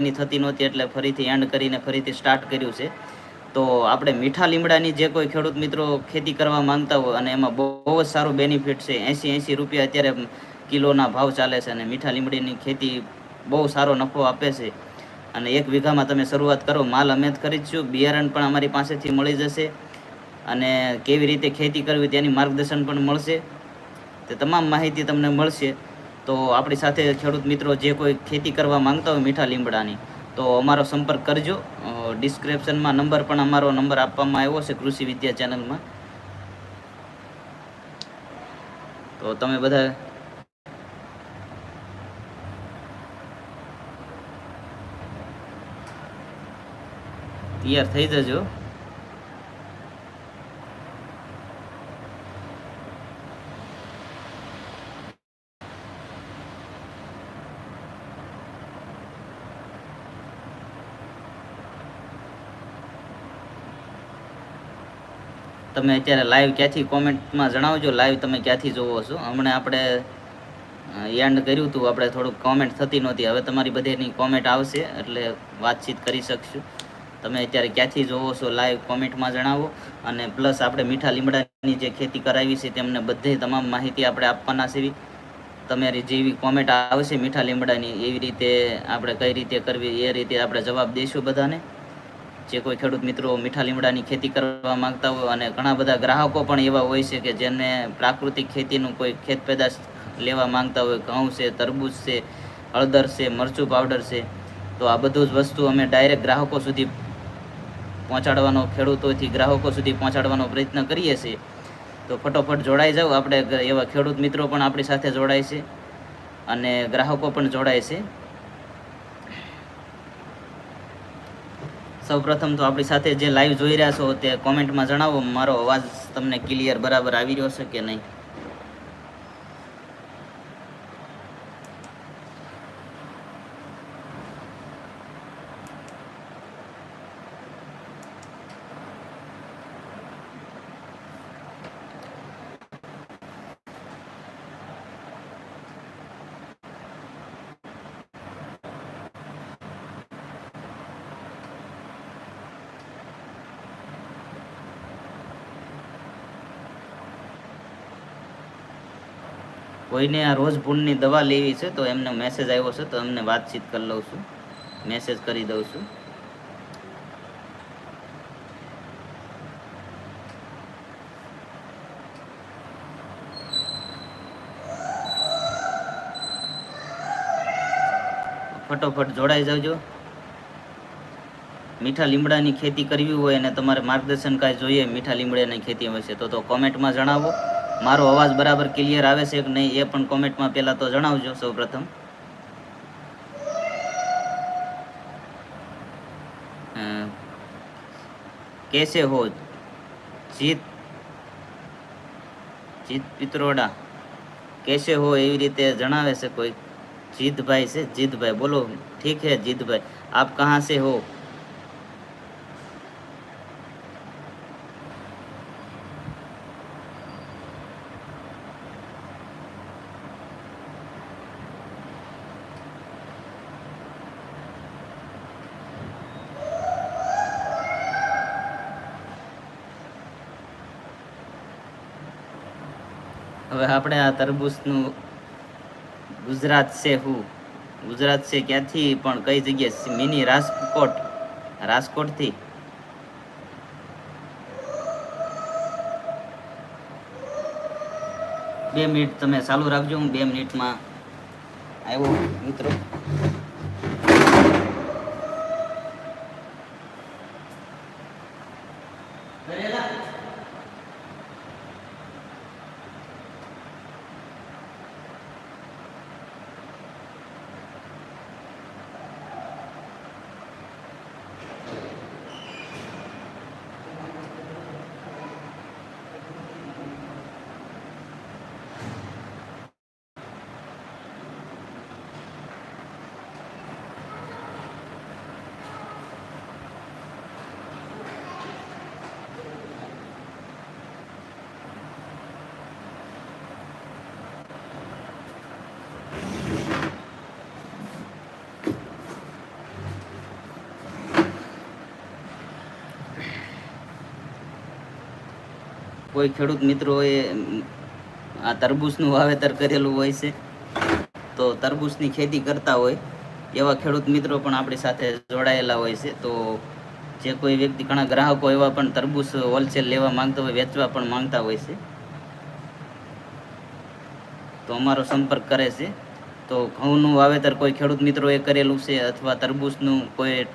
ની થતી નહોતી એટલે ફરીથી એન્ડ કરીને ફરીથી સ્ટાર્ટ કર્યું છે. તો આપણે મીઠા લીમડાની જે કોઈ ખેડૂત મિત્રો ખેતી કરવા માંગતા હોય અને એમાં બહુ જ સારું બેનિફિટ છે એંસી એંસી રૂપિયા અત્યારે કિલોના ભાવ ચાલે છે અને મીઠા લીમડીની ખેતી બહુ સારો નફો આપે છે. અને એક વીઘામાં તમે શરૂઆત કરો, માલ અમે જ ખરીદશું બિયારણ પણ અમારી પાસેથી મળી જશે અને કેવી રીતે ખેતી કરવી તેની માર્ગદર્શન પણ મળશે. તે તમામ માહિતી તમને મળશે. તો આપણી સાથે ખેડૂત મિત્રો જે કોઈ ખેતી કરવા માંગતા હોય મીઠા લીમડાની, તો અમારો સંપર્ક કરજો. ડિસ્ક્રિપ્શનમાં નંબર પણ અમારો નંબર આપવામાં આવ્યો છે કૃષિ વિદ્યા ચેનલમાં. તો તમે બધા તૈયાર થઈ જજો. તમે અત્યારે લાઈવ ક્યાંથી કોમેન્ટમાં જણાવજો. લાઈવ તમે ક્યાંથી જોવો છો? હમણાં આપણે એન્ડ કર્યું હતું. આપણે થોડુંક કોમેન્ટ થતી નહોતી. હવે તમારી બધીની કોમેન્ટ આવશે, એટલે વાતચીત કરી શકશું. તમે અત્યારે ક્યાંથી જોવો છો લાઈવ કોમેન્ટમાં જણાવો. અને પ્લસ આપણે મીઠા લીમડાની જે ખેતી કરાવી છે, તેમને બધી તમામ માહિતી આપણે આપવાના છે. તમારી જેવી કોમેન્ટ આવશે મીઠા લીમડાની, એવી રીતે આપણે કઈ રીતે કરવી, એ રીતે આપણે જવાબ દઈશું બધાને. જે કોઈ ખેડૂત મિત્રો મીઠા લીમડાની ખેતી કરવા માંગતા હોય અને ઘણા બધા ગ્રાહકો પણ એવા હોય છે કે જેને પ્રાકૃતિક ખેતીનું કોઈ ખેત પેદાશ લેવા માંગતા હોય, ઘઉં છે, તરબૂચ છે, હળદર છે, મરચું પાવડર છે, તો આ બધું જ વસ્તુ અમે ડાયરેક્ટ ગ્રાહકો સુધી પહોંચાડવાનો, ખેડૂતોથી ગ્રાહકો સુધી પહોંચાડવાનો પ્રયત્ન કરીએ છીએ. તો ફટોફટ જોડાઈ જાઓ. આપણે એવા ખેડૂત મિત્રો પણ આપણી સાથે જોડાય છે અને ગ્રાહકો પણ જોડાય છે. સૌપ્રથમ તો આપણી સાથે જે લાઈવ જોઈ રહ્યા છો તે કોમેન્ટમાં જણાવો, મારો અવાજ તમને ક્લિયર બરાબર આવી રહ્યો છે કે નહીં? કોઈને આ રોજ ભૂલની દવા લેવી છે તો એમને મેસેજ આવ્યો છે તો એમને વાતચીત કરી લઉં છું. મેસેજ કરી દઉં છું. ફટોફટ જોડાઈ જાવજો. મીઠા લીમડાની ખેતી કરવી હોય અને તમારે માર્ગદર્શન કાંઈ જોઈએ મીઠા લીમડાની ખેતી વિશે તો તો કોમેન્ટમાં જણાવો. मारो अवाज बराबर क्लियर आए से नहीं ये पन कमेंट में पहला तो जनजो सौ प्रथम कैसे हो जीत जीत पित्रोड़ा कैसे हो ये रीते जनावे से कोई जीत भाई से जीत भाई बोलो ठीक है जीत भाई आप कहाँ से हो હવે આપણે આ તરબૂચનું ગુજરાત છે હું. ગુજરાત છે ક્યાંથી? પણ કઈ જગ્યાએ? મિની રાજકોટ. રાજકોટથી. બે મિનિટ તમે ચાલુ રાખજો. હું બે મિનિટમાં આવ્યો, મિત્રો. કોઈ ખેડૂત મિત્રોએ એ આ તરબૂચનું વાવેતર કરેલું હોય છે, તો તરબૂચની ખેતી કરતા હોય, એવા ખેડૂત મિત્રો પણ આપણી સાથે જોડાયેલા હોય છે. તો જે કોઈ વ્યક્તિ, ઘણા ગ્રાહકો એવા પણ તરબૂચ હોલસેલ લેવા માંગતા હોય, વેચવા પણ માંગતા હોય છે. તો અમારો સંપર્ક કરે છે. તો ઘઉંનું વાવેતર કોઈ ખેડૂત મિત્રોએ કરેલું છે અથવા તરબૂચનું કોઈ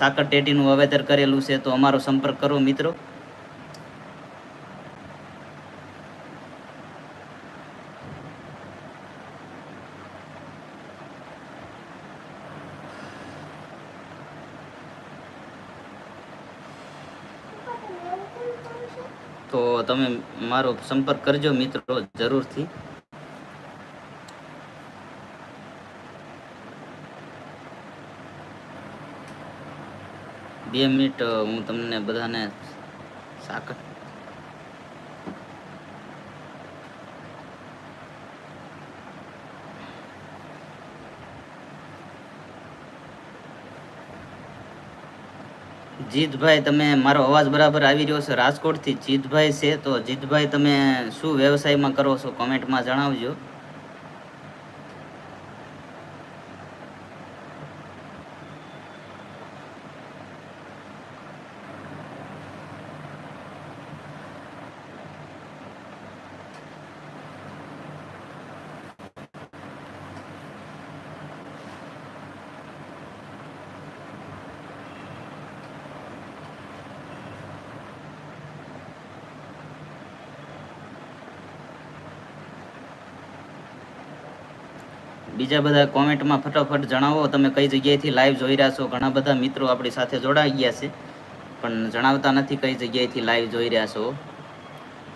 સાકર ટેટીનું વાવેતર કરેલું છે, તો અમારો સંપર્ક કરો મિત્રો. તો તમે મારો સંપર્ક કરજો મિત્રો જરૂરથી. બે મિનિટ હું તમને બધાને સાકર જીતભાઈ, તમે મારો અવાજ બરાબર આવી રહ્યો છે. રાજકોટથી જીતભાઈ છે, તો જીતભાઈ, તમે શું વ્યવસાયમાં કરો છો? કોમેન્ટમાં જણાવજો. બીજા બધા કોમેન્ટમાં ફટાફટ જણાવો. તમે કઈ જગ્યાએથી લાઈવ જોઈ રહ્યા છો? ઘણા બધા મિત્રો આપણી સાથે જોડાઈ ગયા છે, પણ જણાવતા નથી કઈ જગ્યાએથી લાઈવ જોઈ રહ્યા છો.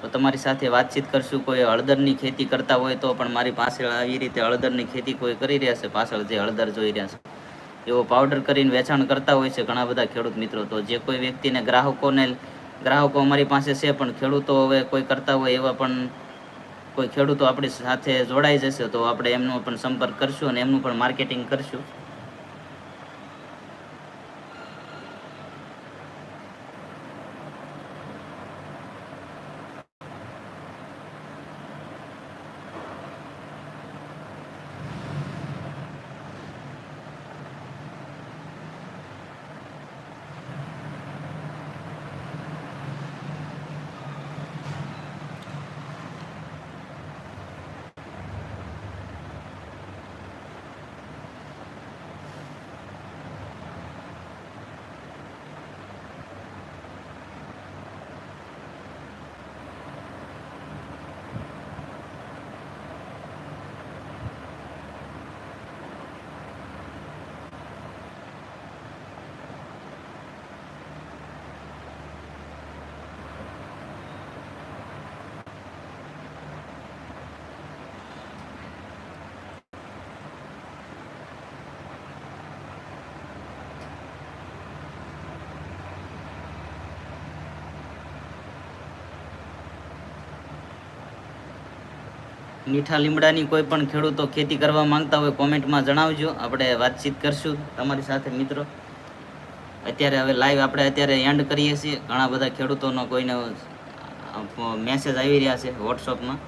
તો તમારી સાથે વાતચીત કરશું. કોઈ હળદરની ખેતી કરતા હોય તો પણ મારી પાછળ આવી રીતે હળદરની ખેતી કોઈ કરી રહ્યા છે? પાછળ જે હળદર જોઈ રહ્યા છે. એવો પાવડર કરીને વેચાણ કરતા હોય છે ઘણા બધા ખેડૂત મિત્રો. તો જે કોઈ વ્યક્તિને ગ્રાહકોને, ગ્રાહકો અમારી પાસે છે પણ ખેડૂતો હવે કોઈ કરતા હોય એવા પણ કોઈ ખેડૂતો આપણી સાથે જોડાઈ જશે તો આપણે એમનો પણ સંપર્ક કરશું અને એમનું પણ માર્કેટિંગ કરશું. મીઠા લીમડાની કોઈ પણ ખેડૂતો ખેતી કરવા માંગતા હોય કોમેન્ટમાં જણાવજો. આપણે વાતચીત કરશું તમારી સાથે, મિત્રો. અત્યારે હવે લાઈવ આપણે અત્યારે એન્ડ કરીએ છીએ. ઘણા બધા ખેડૂતોનો કોઈને મેસેજ આવી રહ્યા છે વોટ્સઅપમાં